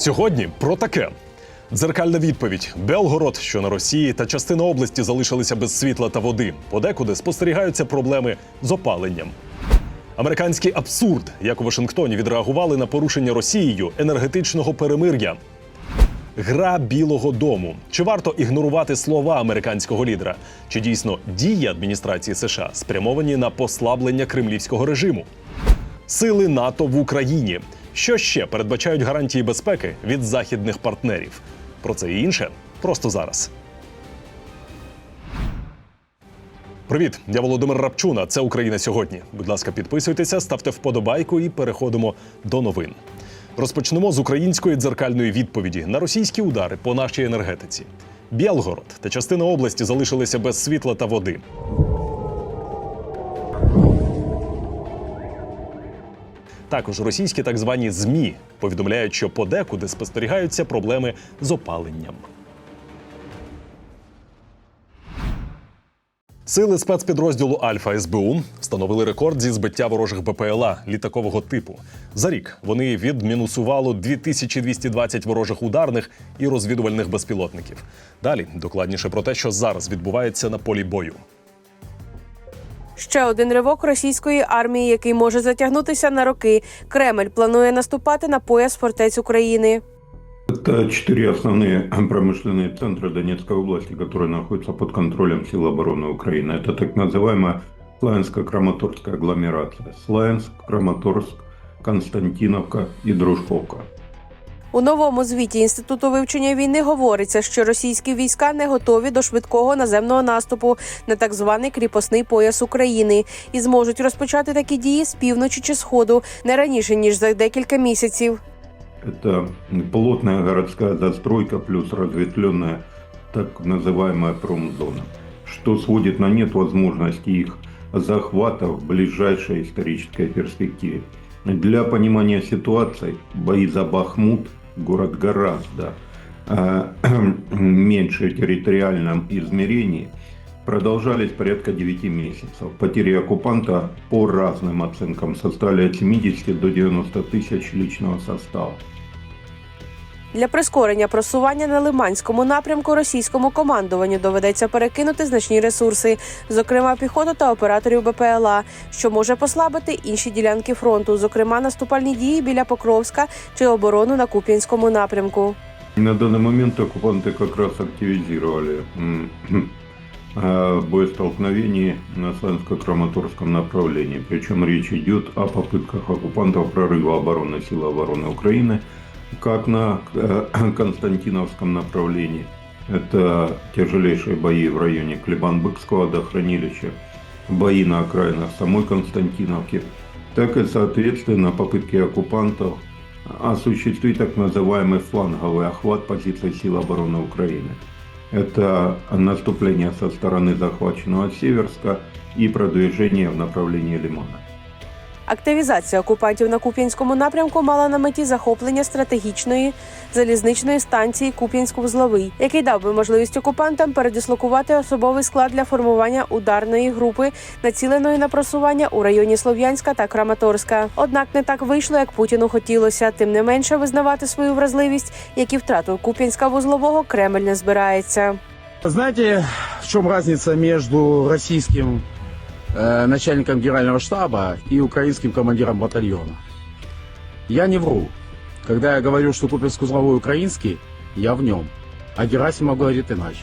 Сьогодні про таке. Дзеркальна відповідь: Белгород, що на Росії, та частина області залишилися без світла та води. Подекуди спостерігаються проблеми з опаленням. Американський абсурд, як у Вашингтоні відреагували на порушення Росією енергетичного перемир'я. Гра Білого Дому. Чи варто ігнорувати слова американського лідера? Чи дійсно дії адміністрації США спрямовані на послаблення кремлівського режиму? Сили НАТО в Україні. Що ще передбачають гарантії безпеки від західних партнерів? Про це і інше просто зараз. Привіт, я Володимир Рапчуна. Це Україна сьогодні. Будь ласка, підписуйтеся, ставте вподобайку і переходимо до новин. Розпочнемо з української дзеркальної відповіді на російські удари по нашій енергетиці. Білгород та частина області залишилися без світла та води. Також російські так звані ЗМІ повідомляють, що подекуди спостерігаються проблеми з опаленням. Сили спецпідрозділу Альфа СБУ встановили рекорд зі збиття ворожих БПЛА літакового типу. За рік вони відмінусували 2220 ворожих ударних і розвідувальних безпілотників. Далі докладніше про те, що зараз відбувається на полі бою. Ще один ривок російської армії, який може затягнутися на роки. Кремль планує наступати на пояс фортець України. Это четыре основные промышленные центра Донецкой области, которые находятся под контролем сил обороны Украины. Это так называемая Славянско-Краматорская агломерация. Славянск, Краматорск, Константиновка и Дружковка. У новому звіті інституту вивчення війни говориться, що російські війська не готові до швидкого наземного наступу на так званий кріпосний пояс України і зможуть розпочати такі дії з півночі чи сходу не раніше ніж за декілька місяців. Это плотная городская застройка плюс разветвленная так называемая промзона, что сводит на нет возможности их захвата в ближайшей исторической перспективе. Для понимания ситуации бои за Бахмут, город гораздо э, меньше территориальном измерении, продолжались порядка 9 месяцев. Потери оккупанта по разным оценкам составили от 70 до 90 тысяч личного состава. Для прискорення просування на Лиманському напрямку російському командуванню доведеться перекинути значні ресурси, зокрема піхоту та операторів БПЛА, що може послабити інші ділянки фронту, зокрема наступальні дії біля Покровська чи оборону на Куп'янському напрямку. На данный момент оккупанты как раз активизировали м, э, боестолкновение на Славянско-Краматорском направлении. Причем речь идет о попытках оккупантов прорыва обороны силы обороны Украины, как на э, Константиновском направлении. Это тяжелейшие бои в районе Клебан-Быкского водохранилища, бои на окраинах самой Константиновки, так и, соответственно, попытки оккупантов осуществить так называемый фланговый охват позиций сил обороны Украины. Это наступление со стороны захваченного Северска и продвижение в направлении Лимана. Активізація окупантів на Куп'янському напрямку мала на меті захоплення стратегічної залізничної станції Куп'янськ-Вузловий, який дав би можливість окупантам передислокувати особовий склад для формування ударної групи, націленої на просування у районі Слов'янська та Краматорська. Однак не так вийшло, як Путіну хотілося. Тим не менше, визнавати свою вразливість, як і втрату Куп'янська вузлового Кремль не збирається. Знаете, в чем разница между российским э, начальником генерального штаба и украинским командиром батальона? Я не вру. Когда я говорю, что Купинск-Узловой украинский, я в нем. А Герасимов говорит иначе.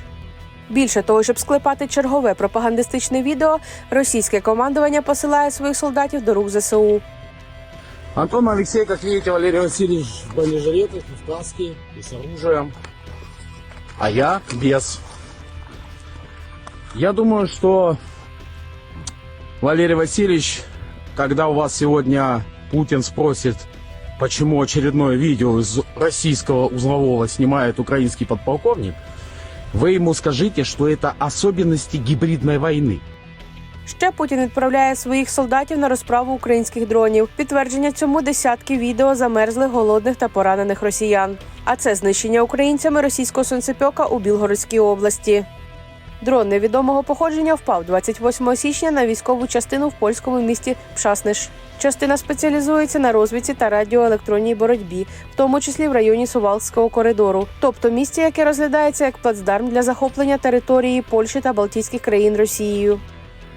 Більше того, щоб склепати чергове пропагандистичне відео, російське командування посилає своїх солдатів до рук ЗСУ. Антон Алексей, как видите, Валерий Васильевич в бронежилетах, в каске и с оружием. А я без. Я думаю, что Валерий Васильевич, когда у вас сегодня Путин спросит, почему очередное видео из российского узлового снимает украинский подполковник, вы ему скажите, что это особенности гибридной войны. Ще Путін відправляє своїх солдатів на розправу українських дронів. Підтвердження цьому десятки відео замерзлих, голодних та поранених росіян. А це знищення українцями російського сонцепьока у Білгородській області. Дрон невідомого походження впав 28 січня на військову частину в польському місті Пшасниш. Частина спеціалізується на розвідці та радіоелектронній боротьбі, в тому числі в районі Сувалського коридору, тобто місті, яке розглядається як плацдарм для захоплення території Польщі та Балтійських країн Росією.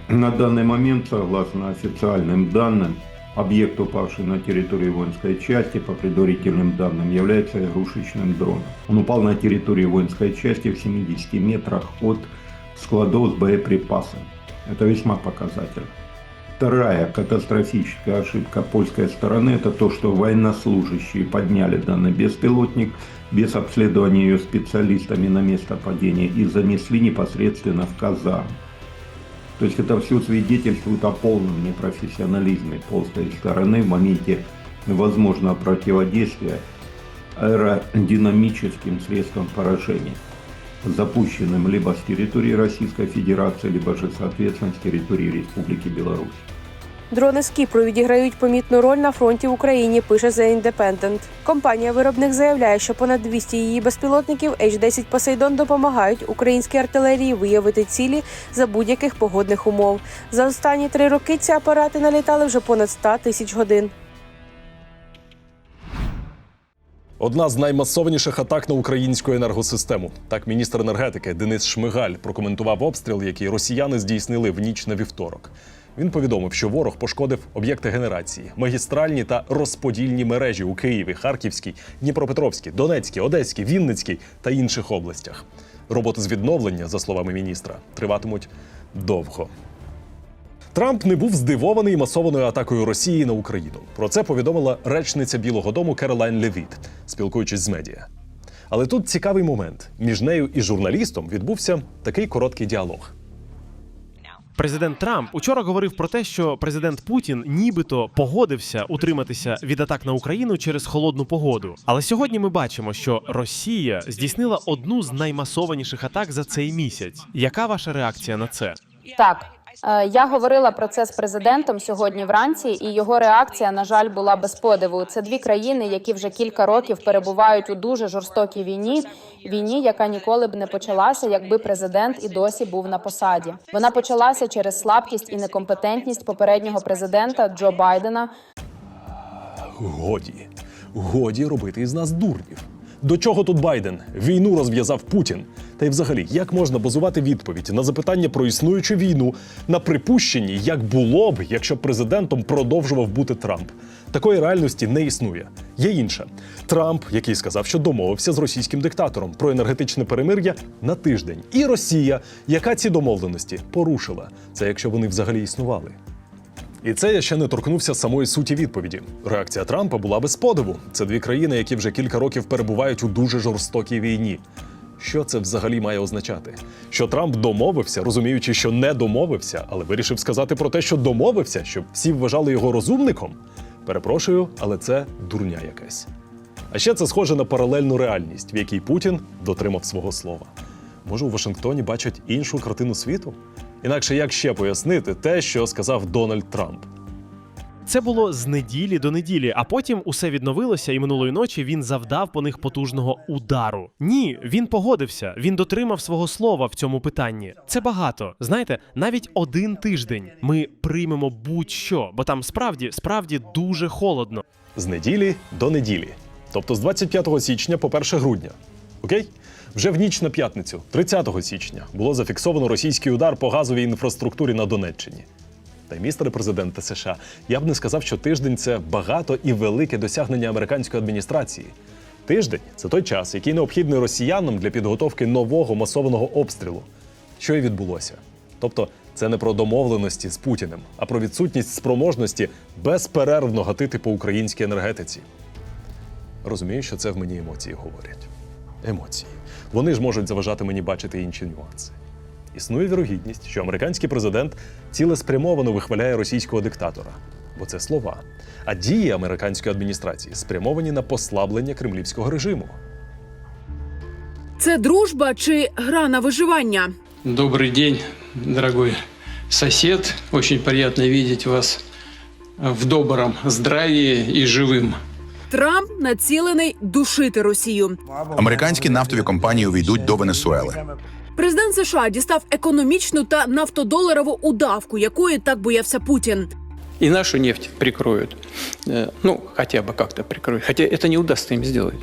На данный момент, согласно официальным данным, объект, упавший на территории воинской части, по предварительным данным, является игрушечным дроном. Он упал на территории воинской части в 70 метрах от складов с боеприпасами. Это весьма показательно. Вторая катастрофическая ошибка польской стороны – это то, что военнослужащие подняли данный беспилотник без обследования ее специалистами на место падения и занесли непосредственно в казарм. То есть это все свидетельствует о полном непрофессионализме польской стороны в моменте возможного противодействия аэродинамическим средствам поражения, запущенным либо с территории Российской Федерации, либо же, соответственно, с территории Республики Беларусь. Дрони з Кіпру відіграють помітну роль на фронті в Україні. Пише The Independent. Компанія-виробник заявляє, що понад 200 її безпілотників H-10 Посейдон допомагають українській артилерії виявити цілі за будь-яких погодних умов. За останні три роки ці апарати налітали вже понад 100 тисяч годин. Одна з наймасованіших атак на українську енергосистему. Так міністр енергетики Денис Шмигаль прокоментував обстріл, який росіяни здійснили в ніч на вівторок. Він повідомив, що ворог пошкодив об'єкти генерації, магістральні та розподільні мережі у Києві, Харківській, Дніпропетровській, Донецькій, Одеській, Вінницькій та інших областях. Роботи з відновлення, за словами міністра, триватимуть довго. Трамп не був здивований масованою атакою Росії на Україну. Про це повідомила речниця Білого Дому Керолайн Левіт, спілкуючись з медіа. Але тут цікавий момент. Між нею і журналістом відбувся такий короткий діалог. Президент Трамп учора говорив про те, що президент Путін нібито погодився утриматися від атак на Україну через холодну погоду. Але сьогодні ми бачимо, що Росія здійснила одну з наймасованіших атак за цей місяць. Яка ваша реакція на це? Так, я говорила про це з президентом сьогодні вранці, і його реакція, на жаль, була без подиву. Це дві країни, які вже кілька років перебувають у дуже жорстокій війні. Війні, яка ніколи б не почалася, якби президент і досі був на посаді. Вона почалася через слабкість і некомпетентність попереднього президента Джо Байдена. Годі, годі робити із нас дурнів. До чого тут Байден? Війну розв'язав Путін. Та й взагалі, як можна базувати відповідь на запитання про існуючу війну на припущенні, як було б, якщо президентом продовжував бути Трамп? Такої реальності не існує. Є інша. Трамп, який сказав, що домовився з російським диктатором про енергетичне перемир'я на тиждень, і Росія, яка ці домовленості порушила. Це якщо вони взагалі існували. І це я ще не торкнувся самої суті відповіді. Реакція Трампа була без подиву. Це дві країни, які вже кілька років перебувають у дуже жорстокій війні. Що це взагалі має означати? Що Трамп домовився, розуміючи, що не домовився, але вирішив сказати про те, що домовився, щоб всі вважали його розумником? Перепрошую, але це дурня якась. А ще це схоже на паралельну реальність, в якій Путін дотримав свого слова. Може, у Вашингтоні бачать іншу картину світу? Інакше як ще пояснити те, що сказав Дональд Трамп? Це було з неділі до неділі, а потім усе відновилося, і минулої ночі він завдав по них потужного удару. Ні, він погодився. Він дотримав свого слова в цьому питанні. Це багато. Знаєте, навіть один тиждень ми приймемо будь-що, бо там справді справді дуже холодно. з неділі до неділі, тобто з 25 січня по 1 грудня. Окей? Вже в ніч на п'ятницю, 30 січня, було зафіксовано російський удар по газовій інфраструктурі на Донеччині. Та й містере президенте США, я б не сказав, що тиждень це багато і велике досягнення американської адміністрації. Тиждень це той час, який необхідний росіянам для підготовки нового масованого обстрілу. Що і відбулося. Тобто, це не про домовленості з Путіним, а про відсутність спроможності безперервно гатити по українській енергетиці. Розумію, що це в мені емоції говорять. Емоції. Вони ж можуть заважати мені бачити інші нюанси. Існує вірогідність, що американський президент цілеспрямовано вихваляє російського диктатора, бо це слова. А дії американської адміністрації спрямовані на послаблення кремлівського режиму. Це дружба чи гра на виживання? Добрый день, дорогой сосед. Очень приятно видеть вас в добром здравии и живым. Трамп націлений душити Росію. Американські нафтові компанії увійдуть до Венесуели. Президент США дістав економічну та нафтодоларову удавку, якої так боявся Путін. И нашу нефть прикроют. Э, Ну, хотя бы как-то прикроют. Хотя это не удастся им сделать.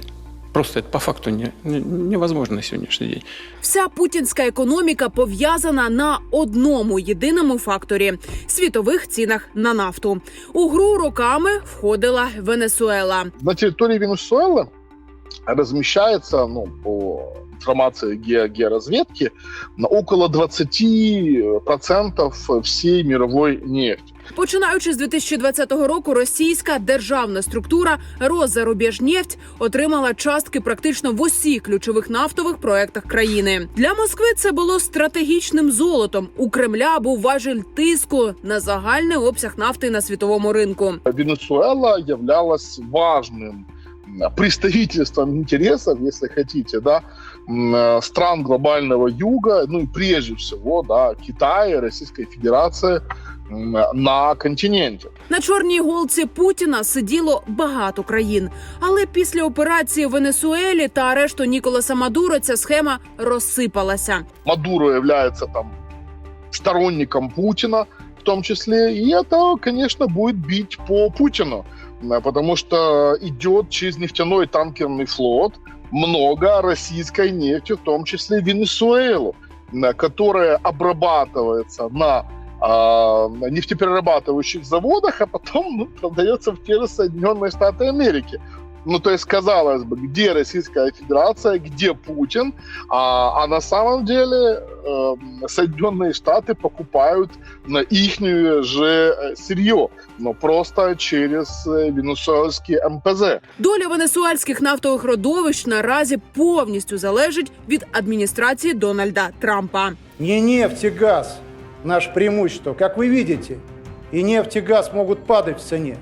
Просто это по факту не- не- невозможно на сегодняшний день. Вся путінська економіка пов'язана на одному єдиному факторі світових цінах на нафту. У гру роками входила Венесуела. на территории Венесуэлы размещается, ну, по информации ге- георазведки, на около 20% всей мировой нефти. Починаючи з 2020 року, російська державна структура «Розарубіжнефть» отримала частки практично в усіх ключових нафтових проектах країни. Для Москви це було стратегічним золотом. У Кремля був важель тиску на загальний обсяг нафти на світовому ринку. Венесуэла являлась важным м, представительством интересов, если хотите, да, м, э, стран глобального юга, ну и прежде всего, да, Китая, Российской Федерации м, на континенте. На чорній голці Путіна сиділо багато країн, але після операції в Венесуелі та арешту Ніколаса Мадуро ця схема розсипалася. Мадуро является там сторонником Путина в том числе, и это, конечно, будет бить по Путину, М, потому что идет через нефтяной танкерный флот много российской нефти, в том числе Венесуэлу, м, которая обрабатывается на а, на нефтеперерабатывающих заводах, а потом ну, продается в те же Соединенные Штаты Америки. Ну, то есть, казалось бы, где Российская Федерация, где Путин, а, а на самом деле э, Соединенные Штаты покупают на их же э, сырье, но просто через э, венесуэльский МПЗ. Доля венесуельських нафтових родовищ наразі повністю залежить від адміністрації Дональда Трампа. Не нефть и газ наше преимущество, как вы видите. И нефть и газ могут падать в цене.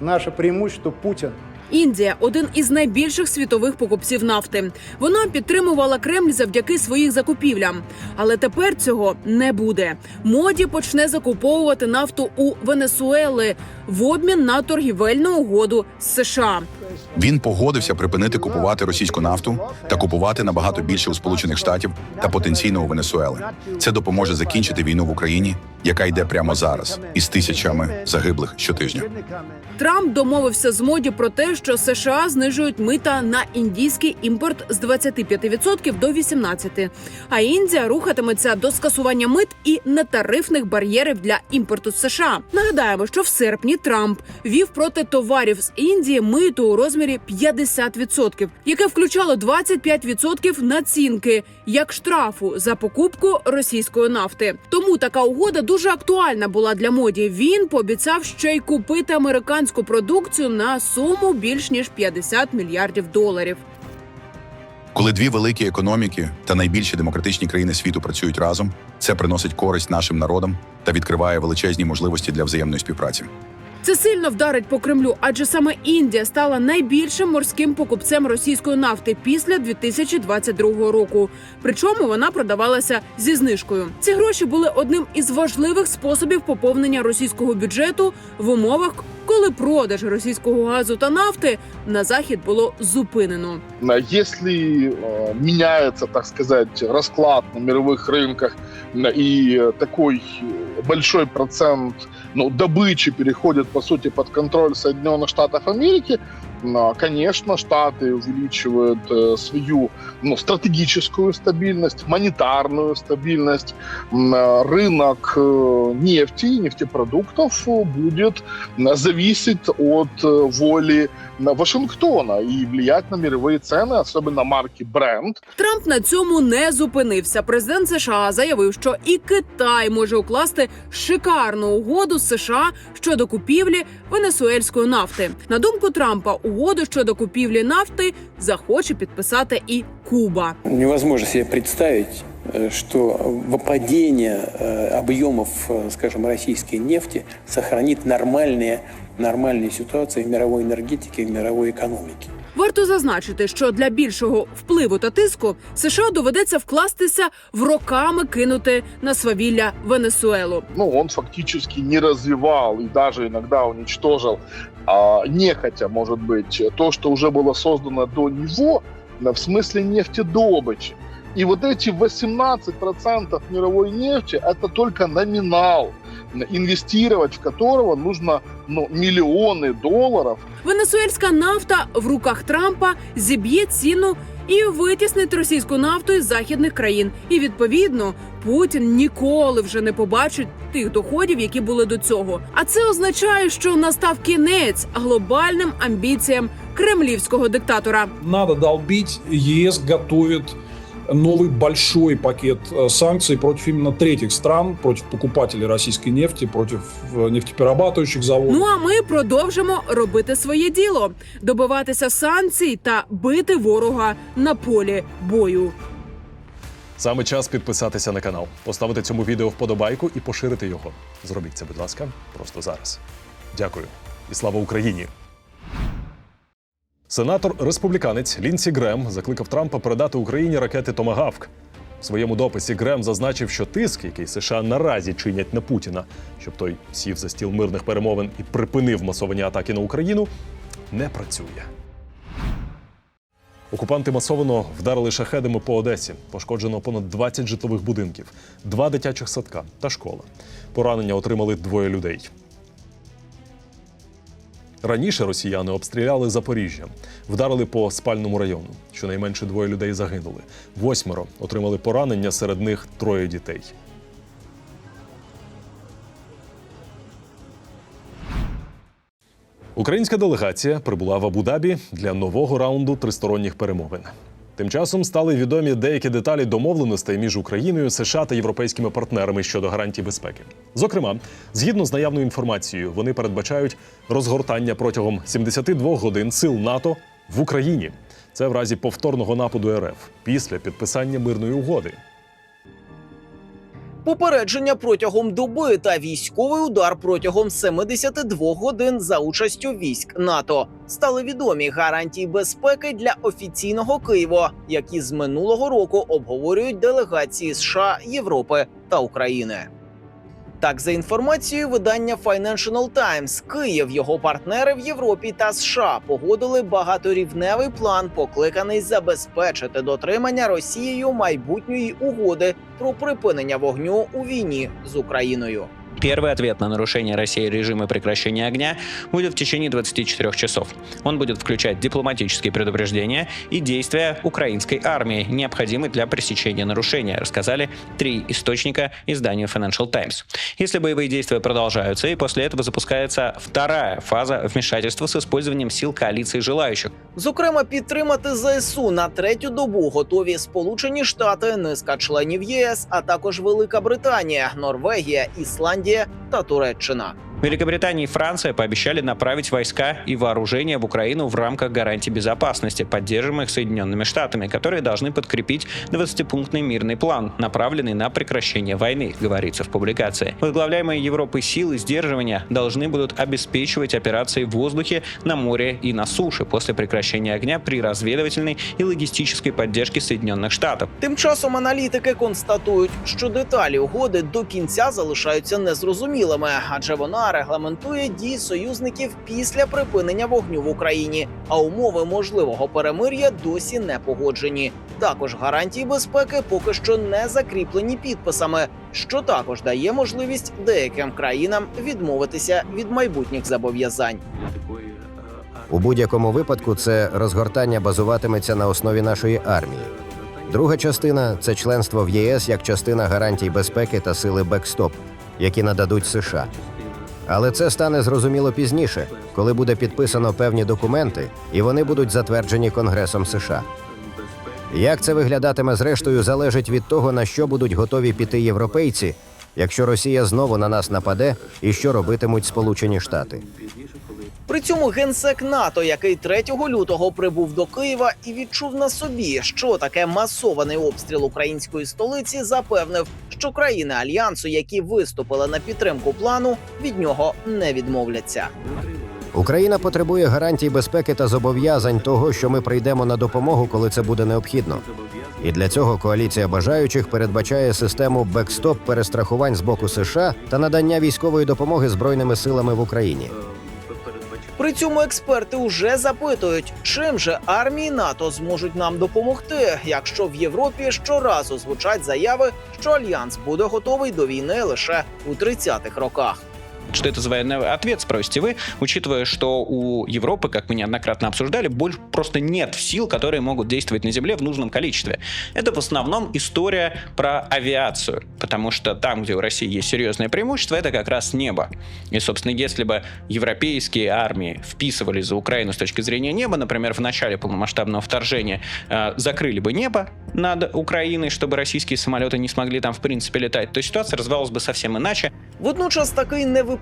Наше преимущество Путин. Індія один із найбільших світових покупців нафти. Вона підтримувала Кремль завдяки своїх закупівлям. Але тепер цього не буде. Моді почне закуповувати нафту у Венесуели в обмін на торгівельну угоду з США. Він погодився припинити купувати російську нафту та купувати набагато більше у Сполучених Штатів та потенційно у Венесуели. Це допоможе закінчити війну в Україні, яка йде прямо зараз, із тисячами загиблих щотижня. Трамп домовився з моді про те, що США знижують мита на індійський імпорт з 25% до 18%, а Індія рухатиметься до скасування мит і нетарифних бар'єрів для імпорту з США. Нагадаємо, що в серпні Трамп вів проти товарів з Індії миту у розмірі 50%, яке включало 25% націнки як штрафу за покупку російської нафти. Тому така угода дуже актуальна була для моді. Він пообіцяв ще й купити американську продукцію на суму більш ніж 50 мільярдів доларів. Коли дві великі економіки та найбільші демократичні країни світу працюють разом, це приносить користь нашим народам та відкриває величезні можливості для взаємної співпраці. Це сильно вдарить по Кремлю, адже саме Індія стала найбільшим морським покупцем російської нафти після 2022 року. Причому вона продавалася зі знижкою. Ці гроші були одним із важливих способів поповнення російського бюджету в умовах, коли продаж російського газу та нафти на захід було зупинено. Э, Если э, меняется, так сказать, расклад на мировых рынках э, и э, такой э, большой процент ну, добычи переходит, по сути, под контроль Соединенных Штатов Америки, э, конечно, Штаты увеличивают э, свою ну, стратегическую стабильность, монетарную стабильность. М, э, Рынок э, нефти и нефтепродуктов э, будет э, зависеть от э, воли на Вашингтона и влиять на мировые цены, особенно марки Brent. Трамп на цьому не зупинився. Президент США заявив, що і Китай може укласти шикарну угоду з США щодо купівлі венесуельської нафти. На думку Трампа, угоду щодо купівлі нафти захоче підписати і Куба. Невозможно себе представить, э, что выпадение э, объемов, э, скажем, российской нефти сохранит нормальные, нормальные ситуации в мировой энергетике, в мировой экономике. Варто зазначити, що для більшого впливу та тиску США доведеться вкластися в роками кинути на свавілля Венесуелу. Ну, он фактически не развивал и даже иногда уничтожил, а, нехотя, может быть, то, что уже было создано до него, да, в смысле нефтедобычи. И вот эти 18% мировой нефти – это только номинал, инвестировать в которого нужно ну, миллионы долларов. Венесуельська нафта в руках Трампа зіб'є ціну і витіснить російську нафту із західних країн. І відповідно Путін ніколи вже не побачить тих доходів, які були до цього. А це означає, що настав кінець глобальним амбіціям кремлівського диктатора. Надо долбить. ЕС готовит новый большой пакет э, санкций против именно третьих стран, против покупателей российской нефти, против э, нефтеперерабатывающих заводов. Ну а ми продовжимо робити своє діло: добиватися санкцій та бити ворога на полі бою. Саме час підписатися на канал, поставити цьому відео вподобайку і поширити його. Зробіть це, будь ласка, просто зараз. Дякую і слава Україні! Сенатор республіканець Лінсі Грем закликав Трампа передати Україні ракети Томагавк. В своєму дописі Грем зазначив, що тиск, який США наразі чинять на Путіна, щоб той сів за стіл мирних перемовин і припинив масовані атаки на Україну, не працює. Окупанти масово вдарили шахедами по Одесі. Пошкоджено понад 20 житлових будинків, два дитячих садка та школа. Поранення отримали двоє людей. Раніше росіяни обстріляли Запоріжжя, вдарили по спальному району. Щонайменше двоє людей загинули. Восьмеро отримали поранення, серед них троє дітей. Українська делегація прибула в Абу-Дабі для нового раунду тристоронніх перемовин. Тим часом стали відомі деякі деталі домовленостей між Україною, США та європейськими партнерами щодо гарантій безпеки. Зокрема, згідно з наявною інформацією, вони передбачають розгортання протягом 72 годин сил НАТО в Україні. Це в разі повторного нападу РФ після підписання мирної угоди. Попередження протягом доби та військовий удар протягом 72 годин за участю військ НАТО стали відомі гарантії безпеки для офіційного Києва, які з минулого року обговорюють делегації США, Європи та України. Так, за інформацією видання Financial Times, Київ, його партнери в Європі та США погодили багаторівневий план, покликаний забезпечити дотримання Росією майбутньої угоди про припинення вогню у війні з Україною. Первый ответ на нарушение России режима прекращения огня будет в течение 24 часов. Он будет включать дипломатические предупреждения и действия украинской армии, необходимые для пресечения нарушения, рассказали три источника изданию Financial Times. Если боевые действия продолжаются, и после этого запускается вторая фаза вмешательства с использованием сил коалиции желающих. Зокрема, підтримати ЗСУ на третю добу готові Сполучені Штати, низка членів ЄС, а також Велика Британія, Норвегія, Ісландія та Туреччина. Великобритания и Франция пообещали направить войска и вооружение в Украину в рамках гарантий безопасности, поддерживаемых Соединенными Штатами, которые должны подкрепить 20-пунктный мирный план, направленный на прекращение войны, говорится в публикации. Возглавляемые Европой силы сдерживания должны будут обеспечивать операции в воздухе, на море и на суше после прекращения огня при разведывательной и логистической поддержке Соединенных Штатов. Тим часом аналітики констатують, що деталі угоди до кінця залишаються незрозумілими, адже вона регламентує дії союзників після припинення вогню в Україні, а умови можливого перемир'я досі не погоджені. Також гарантії безпеки поки що не закріплені підписами, що також дає можливість деяким країнам відмовитися від майбутніх зобов'язань. У будь-якому випадку це розгортання базуватиметься на основі нашої армії. Друга частина це членство в ЄС як частина гарантій безпеки та сили бекстоп, які нададуть США. Але це стане зрозуміло пізніше, коли буде підписано певні документи, і вони будуть затверджені Конгресом США. Як це виглядатиме зрештою, залежить від того, на що будуть готові піти європейці, якщо Росія знову на нас нападе, і що робитимуть Сполучені Штати. При цьому генсек НАТО, який 3 лютого прибув до Києва і відчув на собі, що таке масований обстріл української столиці, запевнив, що країни альянсу, які виступили на підтримку плану, від нього не відмовляться. Україна потребує гарантій безпеки та зобов'язань того, що ми прийдемо на допомогу, коли це буде необхідно. І для цього коаліція бажаючих передбачає систему бекстоп перестрахувань з боку США та надання військової допомоги збройними силами в Україні. При цьому експерти вже запитують, чим же армії НАТО зможуть нам допомогти, якщо в Європі щоразу звучать заяви, що альянс буде готовий до війни лише у 30-х роках. Что это за военный ответ, спросите вы, учитывая, что у Европы, как мы неоднократно обсуждали, больше просто нет сил, которые могут действовать на Земле в нужном количестве. Это в основном история про авиацию, потому что там, где у России есть серьезное преимущество, это как раз небо. И, собственно, если бы европейские армии вписывались за Украину с точки зрения неба, например, в начале полномасштабного вторжения э, закрыли бы небо над Украиной, чтобы российские самолеты не смогли там, в принципе, летать, то ситуация развивалась бы совсем иначе. Водночас такий невипадковий,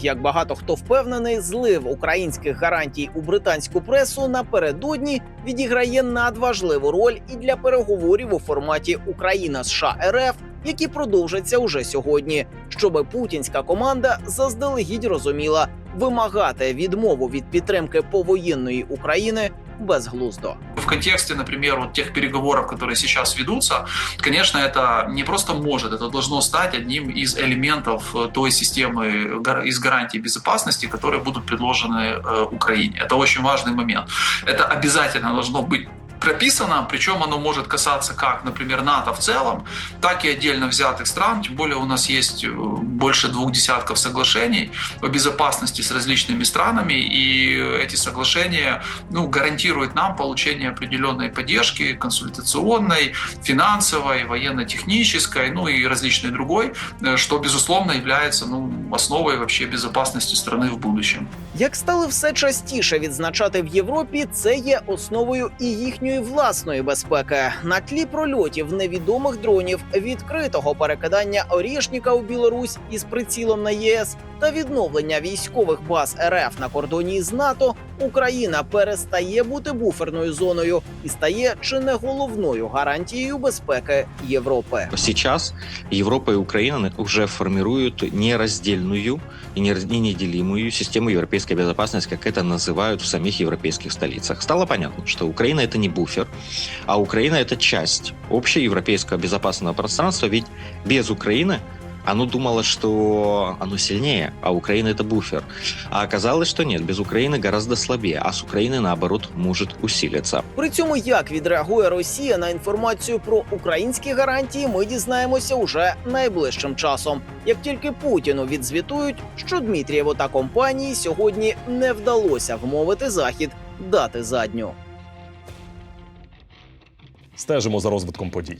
як багато хто впевнений, злив українських гарантій у британську пресу напередодні відіграє надважливу роль і для переговорів у форматі Україна США РФ, які продовжаться уже сьогодні, щоби путінська команда заздалегідь розуміла, вимагати відмову від підтримки повоєнної України безглуздо. В контексте, например, вот тех переговоров, которые сейчас ведутся, конечно, это не просто может, это должно стать одним из элементов э, той системы гар- из гарантий безопасности, которые будут предложены э, Украине. Это очень важный момент. Это обязательно должно быть прописано, причем оно может касаться как, например, НАТО в целом, так и отдельно взятых стран. Тем более у нас есть э, больше двух десятков соглашений о безопасности с различными странами, и эти соглашения ну, гарантируют нам получение определенной поддержки консультационной, финансовой, военно-технической, ну и различной другой, э, что, безусловно, является ну, основой вообще безопасности страны в будущем. Як стали все частіше відзначати в Європі, це є основою і їхньої власної безпеки. На тлі прольотів невідомих дронів, відкритого перекидання Орішніка у Білорусь із прицілом на ЄС та відновлення військових баз РФ на кордоні з НАТО. Україна перестає бути буферною зоною і стає чи не головною гарантією безпеки Європи. Сейчас Европа и Украина уже формируют нераздельную и не- и неделимую систему европейской безопасности, как это называют в самих европейских столицах. Стало понятно, что Украина это не буфер, а Украина это часть общеевропейского безопасного пространства, ведь без Украины оно думало, что оно сильнее, а Украина это буфер. А оказалось, что нет, без Украины гораздо слабее, а с Украины, наоборот, может усилиться. При цьому як відреагує Росія на інформацію про українські гарантії, ми дізнаємося уже найближчим часом. Як тільки Путіну відзвітують, що Дмитрієву та компанії сьогодні не вдалося вмовити захід дати задню. Стежимо за розвитком подій.